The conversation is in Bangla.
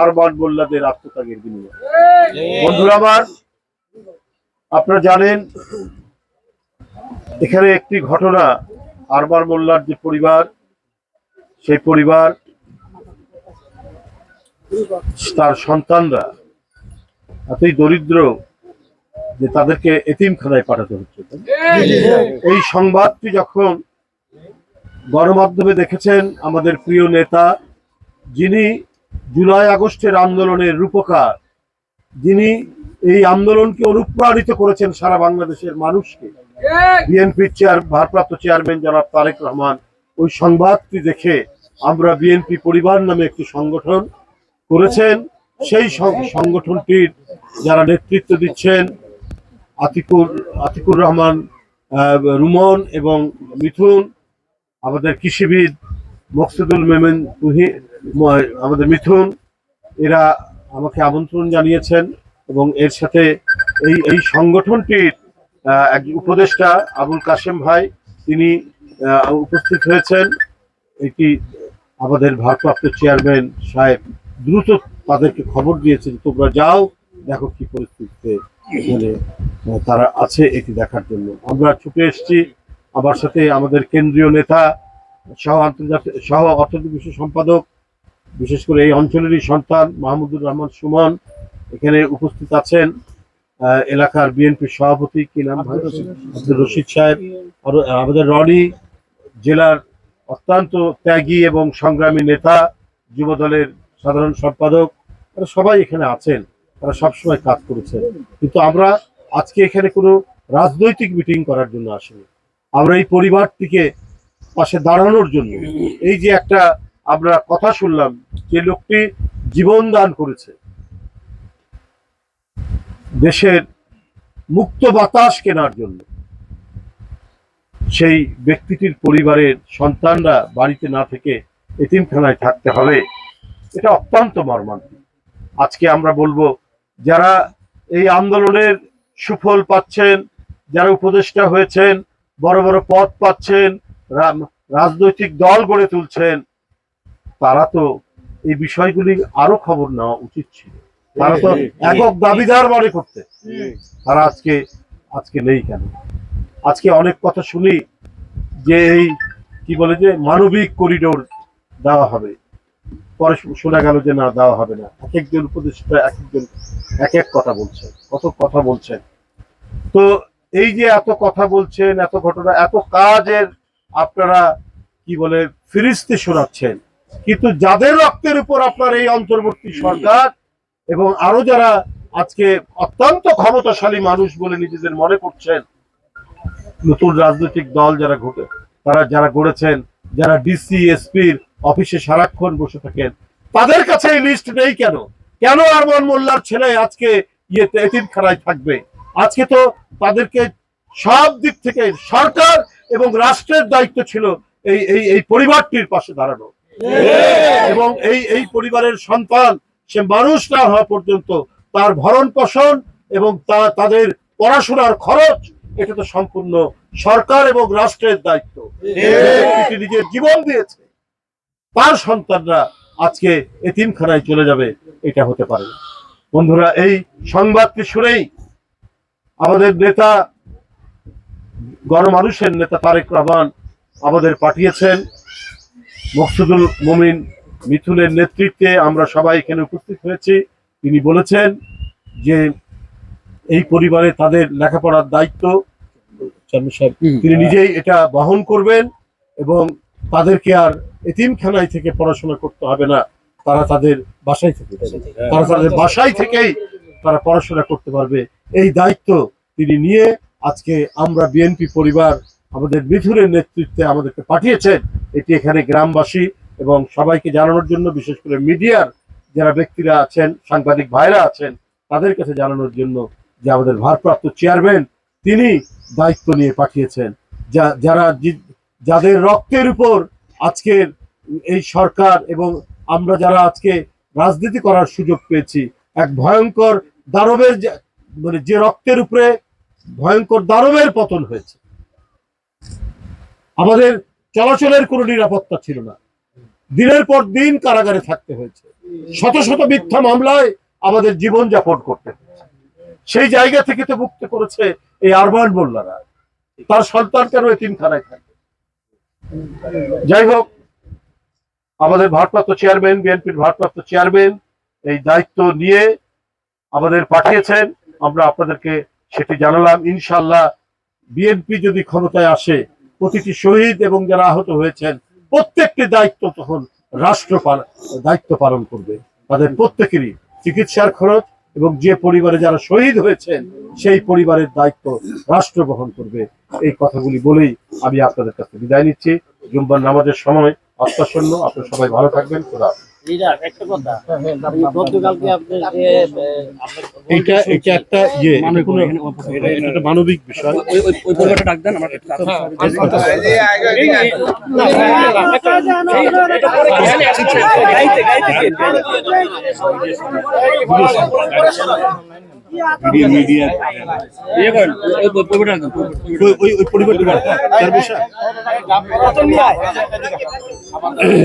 আরমান মোল্লাদের আত্মত্যাগের বিনিময়ে। বন্ধুরা আমার আপনারা জানেন এখানে একটি ঘটনা আরমান মোল্লার যে পরিবার সেই পরিবার তার সন্তানরা এতই দরিদ্র যে তাদেরকে এতিমখানায় পাঠাতে হচ্ছে। এই সংবাদটি যখন গণমাধ্যমে দেখেছেন আমাদের প্রিয় নেতা যিনি জুলাই আগস্টের আন্দোলনের রূপকার। যিনি এই আন্দোলনকে অনুপ্রাণিত করেছেন সারা বাংলাদেশের মানুষকে। বিএনপির চেয়ার, ভারপ্রাপ্ত চেয়ারম্যান জনাব তারেক রহমান ওই সংবাদটি দেখে আমরা বিএনপি পরিবার নামে একটি সংগঠন করেছেন। সেই সংগঠনটির যারা নেতৃত্ব দিচ্ছেন আতিকুর আতিকুর রহমান রুমন এবং মিথুন, আমাদের কৃষিবিদ মকসুদুল মেমেন আমাদের মিথুন এরা আমাকে আমন্ত্রণ জানিয়েছেন এবং এর সাথে এই এই সংগঠনটির এক উপদেষ্টা আবুল কাশেম ভাই তিনি উপস্থিত হয়েছেন। এটি আমাদের ভারপ্রাপ্ত চেয়ারম্যান সাহেব দ্রুত তাদেরকে খবর দিয়েছেন তোমরা যাও দেখো কি পরিস্থিতিতে আহ, তারা আছে এটি দেখার জন্য। আমরা ছুটে এসেছি। আমার সাথে আমাদের কেন্দ্রীয় নেতা সহ আন্তর্জাতিক সহ অর্থনৈতিক বিশ্ব সম্পাদক বিশেষ করে এই অঞ্চলেরই সন্তান মাহমুদুর রহমান সুমন এখানে উপস্থিত আছেন। এলাকার বিএনপির সভাপতি কি নাম? আব্দুর রশিদ। সাহেব আরও আমাদের রনি জেলার অত্যন্ত ত্যাগী এবং সংগ্রামী নেতা যুব দলের সাধারণ সম্পাদক। তারা সবাই এখানে আছেন। তারা সবসময় কাজ করেছেন। কিন্তু আমরা আজকে এখানে কোনো রাজনৈতিক মিটিং করার জন্য আসিনি। আমরা এই পরিবারটিকে পাশে দাঁড়ানোর জন্য। এই যে একটা আমরা কথা শুনলাম যে লোকটি জীবন দান করেছে। দেশের মুক্ত বাতাস কেনার জন্য। সেই ব্যক্তিটির পরিবারের সন্তানরা বাড়িতে না থেকে এতিমখানায় থাকতে হবে, এটা অত্যন্ত মর্মান্তিক। আজকে আমরা বলব, যারা এই আন্দোলনের সুফল পাচ্ছেন, যারা উপদেষ্টা হয়েছেন, বড় বড় পদ পাচ্ছেন রাজনৈতিক দল গড়ে তুলছেন তারা তো এই বিষয়গুলি আরও খবর নেওয়া উচিত ছিল। তারা তো একক দাবিদার মনে করতে। তারা আজকে আজকে নেই কেন? আজকে অনেক কথা শুনি যে এই কি বলে যে মানবিক করিডোর দেওয়া হবে। পরে শোনা গেল যে না দেওয়া হবে না। এক একজন উপদেষ্টা এক একজন এক এক কথা বলছেন কত কথা বলছেন। তো এই যে এত কথা বলছেন এত ঘটনা এত কাজের আপনারা কি বলে ফিরিস্তি শোনাচ্ছেন। কিন্তু যাদের রক্তের উপর আপনার এই অন্তর্বর্তী সরকার এবং আরও যারা আজকে অত্যন্ত ক্ষমতাশালী মানুষ বলে নিজেদের মনে করছেন, নতুন রাজনৈতিক দল যারা ঘটে, তারা যারা গড়েছেন, যারা ডিসি এসপির অফিসে সারাক্ষণ বসে থাকেন, তাদের কাছে এই লিস্ট নেই কেন? কেন আরমান মোল্লার ছেলে আজকে ইয়েতে, এতিমখানায় থাকবে? আজকে তো তাদেরকে সব দিক থেকে সরকার এবং রাষ্ট্রের দায়িত্ব ছিল এই এই এই পরিবারটির পাশে দাঁড়ানো। এবং এই এই পরিবারের সন্তান সে মানুষ না হওয়া পর্যন্ত তার ভরণ পোষণ এবং তা তাদের পড়াশোনার খরচ এটা তো সম্পূর্ণ সরকার এবং রাষ্ট্রের দায়িত্ব। নিজের জীবন দিয়েছে। তার সন্তানরা আজকে এতিমখানায় চলে যাবে এটা হতে পারে। বন্ধুরা এই সংবাদটি শুনেই আমাদের নেতা গণমানুষের নেতা তারেক রহমান আমাদের পাঠিয়েছেন। মকসুদুল মমিন মিথুনের নেতৃত্বে আমরা সবাই এখানে উপস্থিত হয়েছি। তিনি বলেছেন যে এই পরিবারে তাদের লেখাপড়ার দায়িত্ব। তিনি নিজেই এটা বহন করবেন এবং তাদেরকে আর এতিমখানায় থেকে পড়াশোনা করতে হবে না। তারা তাদের বাসায় থেকে। তারা তাদের বাসায় থেকেই তারা পড়াশোনা করতে পারবে। এই দায়িত্ব তিনি নিয়ে আজকে আমরা বিএনপি পরিবার আমাদের মিথুনের নেতৃত্বে আমাদেরকে পাঠিয়েছেন। এটি এখানে গ্রামবাসী এবং সবাইকে জানানোর জন্য, বিশেষ করে মিডিয়ার যারা ব্যক্তিরা আছেন, সাংবাদিক ভাইরা আছেন, তাদের কাছে জানানোর জন্য যে আমাদের ভারপ্রাপ্ত চেয়ারম্যান তিনি দায়িত্ব নিয়ে পাঠিয়েছেন। যা, যারা যাদের রক্তের উপর আজকের এই সরকার এবং আমরা যারা আজকে রাজনীতি করার সুযোগ পেয়েছি, এক ভয়ঙ্কর দানবের মানে যে রক্তের উপরে ভয়ঙ্কর দানবের পতন হয়েছে। আমাদের চলাচলের কোনো নিরাপত্তা ছিল না। দিনের পর দিন কারাগারে থাকতে হয়েছে। শত শত মিথ্যা মামলায় আমাদের জীবন যাপন করতে সেই জায়গা থেকে তো মুক্ত করেছে এই আরমান মোল্লারা। তার সন্তান কেন এতিমখানায় থাকে যাই হোক, আমাদের ভারপ্রাপ্ত চেয়ারম্যান, বিএনপির ভারপ্রাপ্ত চেয়ারম্যান এই দায়িত্ব নিয়ে আমাদের পাঠিয়েছেন। আমরা আপনাদেরকে সেটি জানালাম। ইনশাল্লাহ বিএনপি যদি ক্ষমতায় আসে, প্রতিটি শহীদ এবং যারা আহত হয়েছেন, প্রত্যেকটি দায়িত্ব তখন রাষ্ট্র দায়িত্ব পালন করবে। তাদের প্রত্যেকেরই চিকিৎসার খরচ এবং যে পরিবারে যারা শহীদ হয়েছেন, সেই পরিবারের দায়িত্ব রাষ্ট্র বহন করবে। এই কথাগুলি বলেই আমি আপনাদের কাছে বিদায় নিচ্ছি। জুম্বার নামাজের সময় অত্যাসন্ন। আপনারা সবাই ভালো থাকবেন। খোদা। লিডার একটা কথা গতকালকে আপনার যে আপনার এটা একটা ইয়ে এটা কোনো এটা এটা একটা মানবিক বিষয় ওই ওই ওই পরিবারটা ডাক দেন আমার ইয়ে ওই পরিবারটা দেন